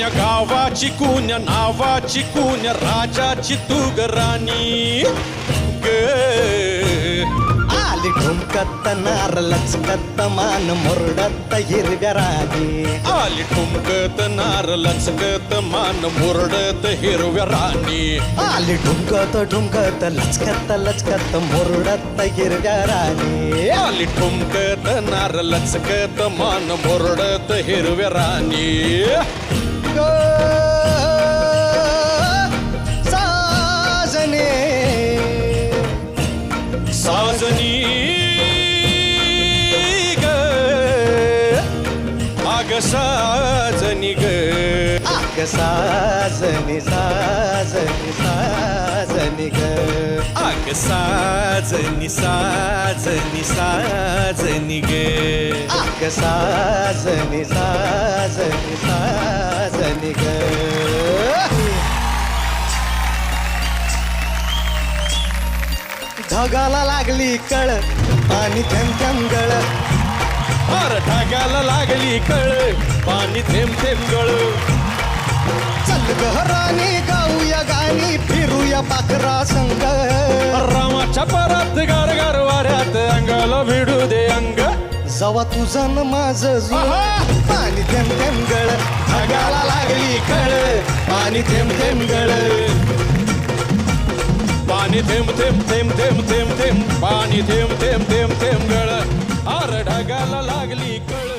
कुण्या गावाची कुण्या नावाची कुण्या राजाची तू ग राणी. ग. आली ठुमकत नार लचकत मान मुरडत हिरव्या रागी आली ठुमकत नार लचकत मान मुरडत हिरव्या राणी. आली ठुमकत ठुमकत लचकत लचकत मुरडत हिरव्या राणी. आली ठुमकत नार लचकत मान मुरडत हिरव्या राणी. साजनी ग आग साजनी ग आग साजनी साजनी साजनी ग आग साजनी साजनी साजनी ग आग साजनी साजनी साजनी ढगाला लागली कळ पाणी थेंब थेंब गळ. फार ढाग्याला लागली कळ पाणी थेंब थेंब गळ. चल गहरानी गाऊया गाणी फिरूया पाखरा संग. रामाच्या परत गार गार वाऱ्यात अंगाला भिडू दे अंग. जवा तुझं न माझं पाणी थेंब थेंब गळ. ढगाला लागली कळ पाणी थेंब थेंब गळ. पाणी थेंब थेंब थेंब थेंब थेंब थेंब. पाणी थेंब थेंब थेंब थेंब गळ. आर ढगाला लागली कळ.